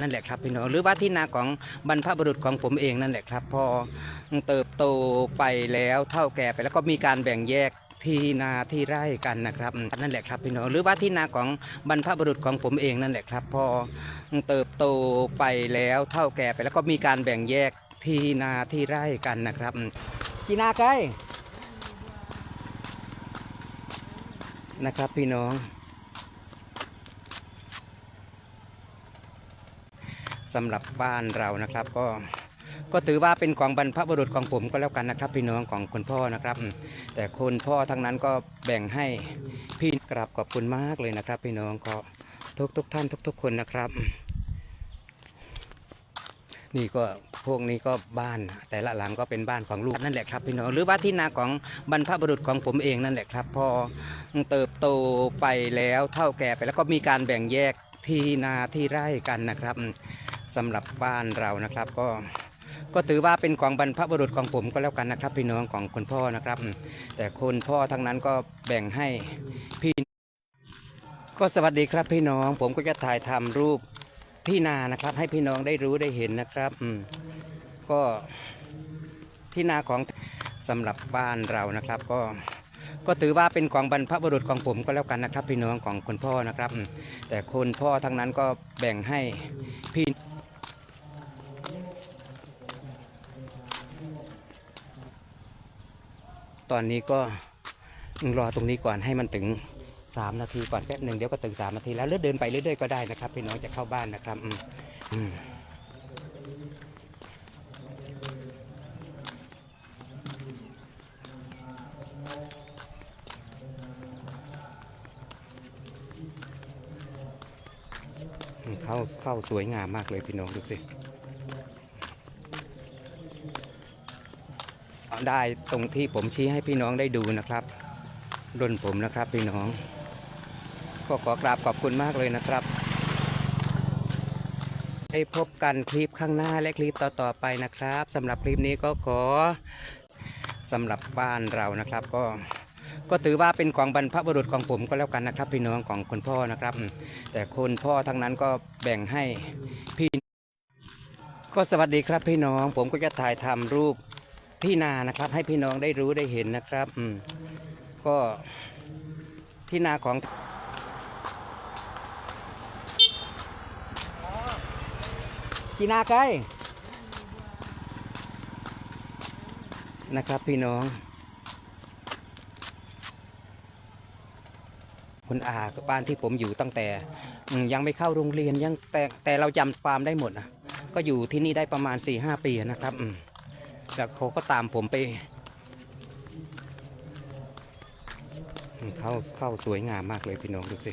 นั่นแหละครับพี่น้องหรือว่าที่นาของบรรพบุรุษของผมเองนั่นแหละครับ พอเติบโตไปแล้วเท่าแก่ไปแล้วก็มีการแบ่งแยกที่นาที่ไร่กันนะครับนั่นแหละครับพี่น้องหรือว่าที่นาของบรรพบุรุษของผมเองนั่นแหละครับ พอเติบโตไปแล้วเท่าแก่ไปแล้วก็มีการแบ่งแยกที่นาที่ไร่กันนะครับที่นาใกล้นะครับพี่น้อง สำหรับบ้านเรานะครับ ก็ก็ถือว่าเป็นของบรรพบุรุษของผมก็แล้วกันนะครับ พี่น้องของคุณพ่อนะครับ แต่คุณพ่อทั้งนั้นก็แบ่งให้พี่กราบขอบคุณมากเลยนะครับ พี่น้องก็ทุกทุกท่านทุกทุกคนนะครับ นี่ก็พวกนี้ก็บ้าน แต่ละหลังก็เป็นบ้านของลูกนั่นแหละครับพี่น้องหรือว่าที่นาของบรรพบุรุษของผมเองนั่นแหละครับ พอเติบโตไปแล้วเท่าแก่ไปแล้วก็มีการแบ่งแยกที่นาที่ไร่กันนะครับ สำหรับบ้านเรานะครับ ก็ก็ถือว่าเป็นของบรรพบุรุษของผมก็แล้วกันนะครับ พี่น้องของคุณพ่อนะครับ แต่คุณพ่อทั้งนั้นก็แบ่งให้พี่ ก็สวัสดีครับพี่น้อง ผมก็จะถ่ายทำรูปที่นานะครับ ให้พี่น้องได้รู้ได้เห็นนะครับอืมก็ที่นาของสำหรับบ้านเรานะครับ ก็ก็ถือว่าเป็นของบรรพบุรุษของผมก็แล้วกันนะครับ พี่น้องของคุณพ่อนะครับ แต่คุณพ่อทั้งนั้นก็แบ่งให้พี่ ตอนนี้ก็รอตรงนี้ก่อนให้มันถึง 3 นาทีก่อนแป๊บหนึ่งเดี๋ยวก็ถึง 3 นาทีแล้วเลื่อนเดินไปเรื่อยๆก็ได้นะครับพี่น้องจะเข้าบ้านนะครับอืมเข้าเข้าสวยงามมากเลยพี่น้องดูสิ ได้ตรงที่ผมชี้ให้พี่น้องได้ดูนะครับรุ่นผมนะครับพี่น้อง ก็ขอกราบขอบคุณมากเลยนะครับได้พบกันคลิปข้างหน้าและคลิปต่อๆไปนะครับสำหรับคลิปนี้ก็ขอสำหรับบ้านเรานะครับ ก็ก็ถือว่าเป็นของบรรพบุรุษของผมก็แล้วกันนะครับพี่น้องของคุณพ่อนะครับ แต่คุณพ่อทั้งนั้นก็แบ่งให้พี่ ก็สวัสดีครับพี่น้อง ผมก็จะถ่ายทำรูป ที่นานะครับ ให้พี่น้องได้รู้ได้เห็นนะครับ อืมก็ที่นาของกีนาใกล้นะครับพี่น้อง คุณอาบ้านที่ผมอยู่ตั้งแต่ยังไม่เข้าโรงเรียนยังแต่แต่เราจำฟาร์มได้หมดนะก็อยู่ที่นี่ได้ประมาณ4ี่หปีนะครับอืม แล้วเขาก็ตามผมไปเข้าเข้าสวยงามมากเลยพี่น้องดูสิ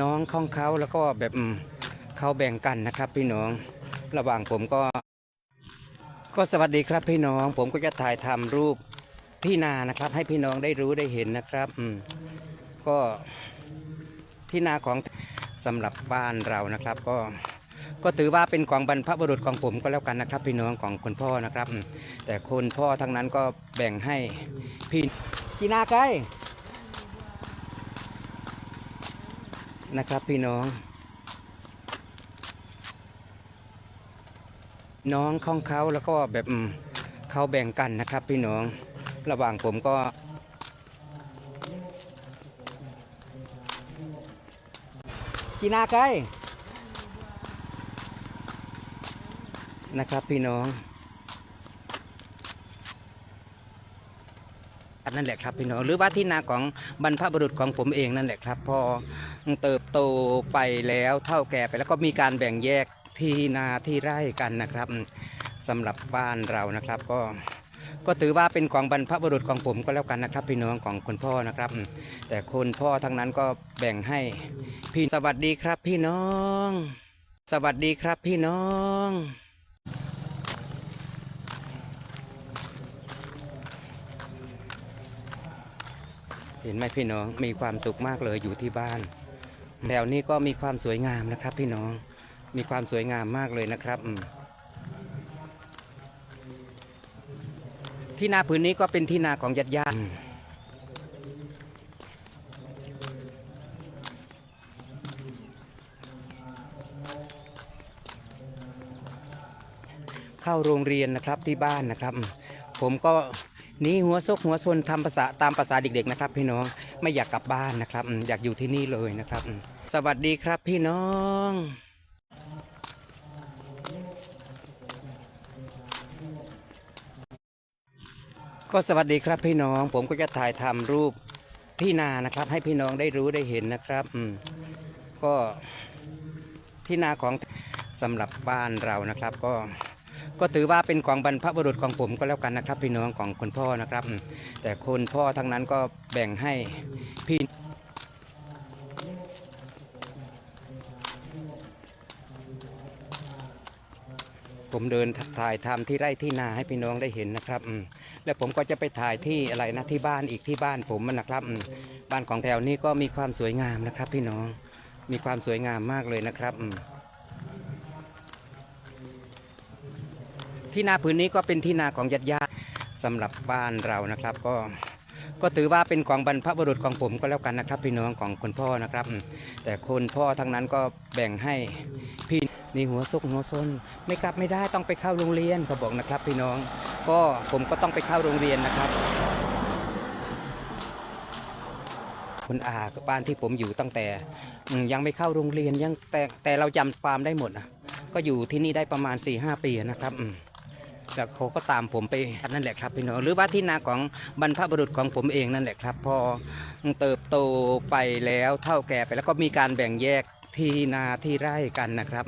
น้องของเขาแล้วก็แบบเขาแบ่งกันนะครับ พี่น้องระหว่างผมก็ ก็สวัสดีครับพี่น้อง ผมก็จะถ่ายทำรูปที่นานะครับ ให้พี่น้องได้รู้ได้เห็นนะครับอืมก็ที่นาของสำหรับบ้านเรานะครับ ก็ก็ถือว่าเป็นของบรรพบุรุษของผมก็แล้วกันนะครับ พี่น้องของคุณพ่อนะครับ แต่คุณพ่อทั้งนั้นก็แบ่งให้พี่ที่นาใกล้นะครับพี่น้อง น้องของเขาแล้วก็แบบเขาแบ่งกันนะครับ พี่น้องระหว่างผมก็กีนาใกล้นะครับพี่น้องนั่นแหละครับพี่น้องหรือว่าที่นาของบรรพบุรุษของผมเองนั่นแหละครับ พอเติบโตไปแล้วเท่าแก่ไปแล้วก็มีการแบ่งแยก ที่นาที่ไร่กันนะครับสำหรับบ้านเรานะครับก็ก็ถือว่าเป็นของบรรพบุรุษของผมก็แล้วกันนะครับพี่น้องของคุณพ่อนะครับ แต่คุณพ่อทั้งนั้นก็แบ่งให้พี่สวัสดีครับพี่น้อง สวัสดีครับพี่น้องเห็นไหมพี่น้องมีความสุขมากเลยอยู่ที่บ้านแถวนี้ก็มีความสวยงามนะครับพี่น้อง มีความสวยงามมากเลยนะครับที่นาผืนนี้ก็เป็นที่นาของญาติญาติเข้าโรงเรียนนะครับที่บ้านนะครับ ผมก็นี่หัวซกหัวซนทำภาษาตามภาษาเด็กๆนะครับ พี่น้องไม่อยากกลับบ้านนะครับ อยากอยู่ที่นี่เลยนะครับ สวัสดีครับพี่น้อง ก็สวัสดีครับพี่น้อง ผมก็จะถ่ายทำรูปที่นานะครับ ให้พี่น้องได้รู้ได้เห็นนะครับอืมก็ที่นาของสำหรับบ้านเรานะครับ ก็ก็ถือว่าเป็นของบรรพบุรุษของผมก็แล้วกันนะครับ พี่น้องของคุณพ่อนะครับ แต่คุณพ่อทั้งนั้นก็แบ่งให้พี่ ผมเดินถ่ายทำที่ไร่ที่นาให้พี่น้องได้เห็นนะครับอืมแล้วผมก็จะไปถ่ายที่อะไรนะที่บ้านอีกที่บ้านผมนะครับอืมบ้านของแถวนี้ก็มีความสวยงามนะครับ พี่น้องมีความสวยงามมากเลยนะครับอืมที่นาผืนนี้ก็เป็นที่นาของญาติญาติสำหรับบ้านเรานะครับ ก็ก็ถือว่าเป็นของบรรพบุรุษของผมก็แล้วกันนะครับ พี่น้องของคุณพ่อนะครับ แต่คุณพ่อทั้งนั้นก็แบ่งให้พี่ นี่หัวซุกหัวซนไม่กลับไม่ได้ต้องไปเข้าโรงเรียนเขาบอกนะครับพี่น้อง ก็ผมก็ต้องไปเข้าโรงเรียนนะครับคุณอาบ้านที่ผมอยู่ตั้งแต่ยังไม่เข้าโรงเรียนยังแต่แต่เราจำความได้หมดนะก็อยู่ที่นี่ได้ประมาณ4ี่หปีนะครับแล้วเขาก็ตามผมไปนั่นแหละครับพี่น้องหรือว่าที่นาของบรรพบุรุษของผมเองนั่นแหละครับ พอเติบโตไปแล้วเท่าแก่ไปแล้วก็มีการแบ่งแยก ที่นาที่ไร่กันนะครับ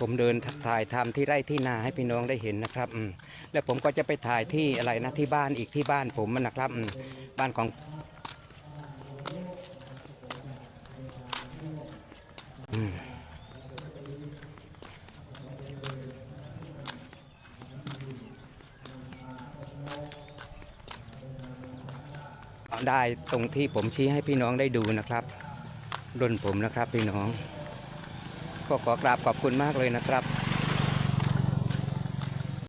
ผมเดินถ่ายทำที่ไร่ที่นาให้พี่น้องได้เห็นนะครับ แล้วผมก็จะไปถ่ายที่อะไรนะที่บ้านอีกที่บ้านผมนะครับ บ้านของอืม ได้ตรงที่ผมชี้ให้พี่น้องได้ดูนะครับรุ่นผมนะครับพี่น้อง ก็ขอกราบขอบคุณมากเลยนะครับ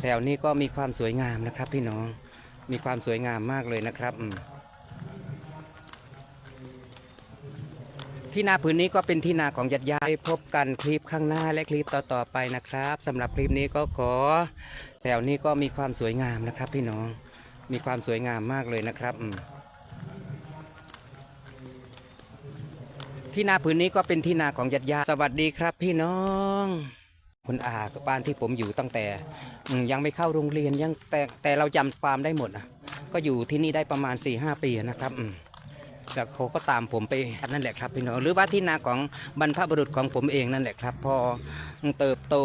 แถวนี้ก็มีความสวยงามนะครับ พี่น้องมีความสวยงามมากเลยนะครับที่นาผืนนี้ก็เป็นที่นาของญาติญาติพบกันคลิปข้างหน้าและคลิปต่อๆไปนะครับสำหรับคลิปนี้ก็ขอ แถวนี้ก็มีความสวยงามนะครับ พี่น้องมีความสวยงามมากเลยนะครับอืม ที่นาผืนนี้ก็เป็นที่นาของญาติญาติสวัสดีครับพี่น้อง คุณอาบ้านที่ผมอยู่ตั้งแต่ยังไม่เข้าโรงเรียนยังแต่แต่เราจำความได้หมดนะก็อยู่ที่นี่ได้ประมาณ4ี่หปีนะครับอืมแล้วเขาก็ตามผมไปนั่นแหละครับพี่น้องหรือว่าที่นาของบรรพบุรุษของผมเองนั่นแหละครับ พอเติบโต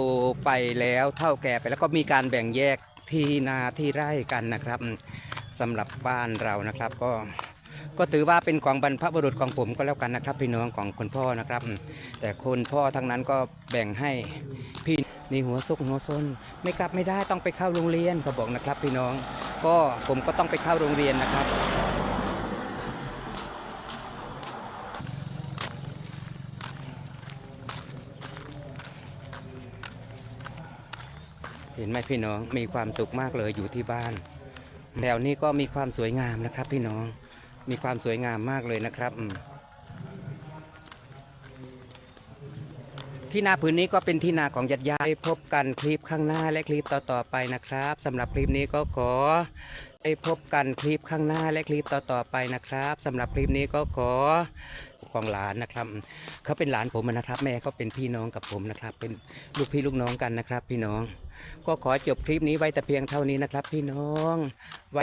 ไปแล้วเท่าแก่ไปแล้วก็มีการแบ่งแยกที่นาที่ไร่กันนะครับสำหรับบ้านเรานะครับก็ ก็ถือว่าเป็นของบรรพบุรุษของผมก็แล้วกันนะครับ พี่น้องของคุณพ่อนะครับ แต่คุณพ่อทั้งนั้นก็แบ่งให้พี่นี่หัวซุกหัวซนไม่กลับไม่ได้ต้องไปเข้าโรงเรียนเขาบอกนะครับ พี่น้องก็ผมก็ต้องไปเข้าโรงเรียนนะครับเห็นไหมพี่น้องมีความสุขมากเลยอยู่ที่บ้านแถวนี้ก็มีความสวยงามนะครับพี่น้อง มีความสวยงามมากเลยนะครับที่นาผืนนี้ก็เป็นที่นาของญาติญาติพบกันคลิปข้างหน้าและคลิปต่อๆไปนะครับสำหรับคลิปนี้ก็ขอไปพบกันคลิปข้างหน้าและคลิปต่อๆไปนะครับสำหรับคลิปนี้ก็ขอของหลานนะครับ เขาเป็นหลานผมนะครับ แม่เขาเป็นพี่น้องกับผมนะครับ เป็นลูกพี่ลูกน้องกันนะครับ พี่น้อง ก็ขอจบคลิปนี้ไว้แต่เพียงเท่านี้นะครับ พี่น้องไว้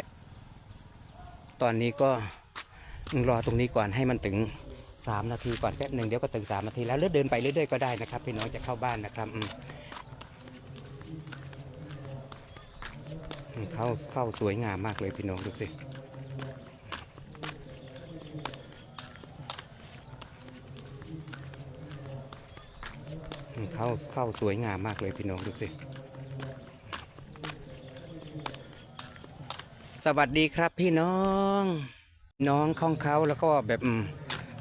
ตอนนี้ก็ รอตรงนี้ก่อนให้มันถึง 3 นาทีก่อนแป๊บหนึ่งเดี๋ยวก็ถึง 3 นาทีแล้วเลื่อนเดินไปเรื่อยๆก็ได้นะครับพี่น้องจะเข้าบ้านนะครับเข้าเข้าสวยงามมากเลยพี่น้องดูสิเข้าเข้าสวยงามมากเลยพี่น้องดูสิสวัสดีครับพี่น้อง น้องของเขาแล้วก็แบบ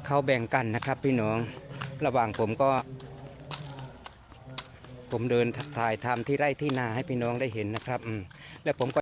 เขาแบ่งกันนะครับ พี่น้องระหว่างผมก็ ผมเดินถ่ายทำที่ไร่ที่นาให้พี่น้องได้เห็นนะครับและผมก็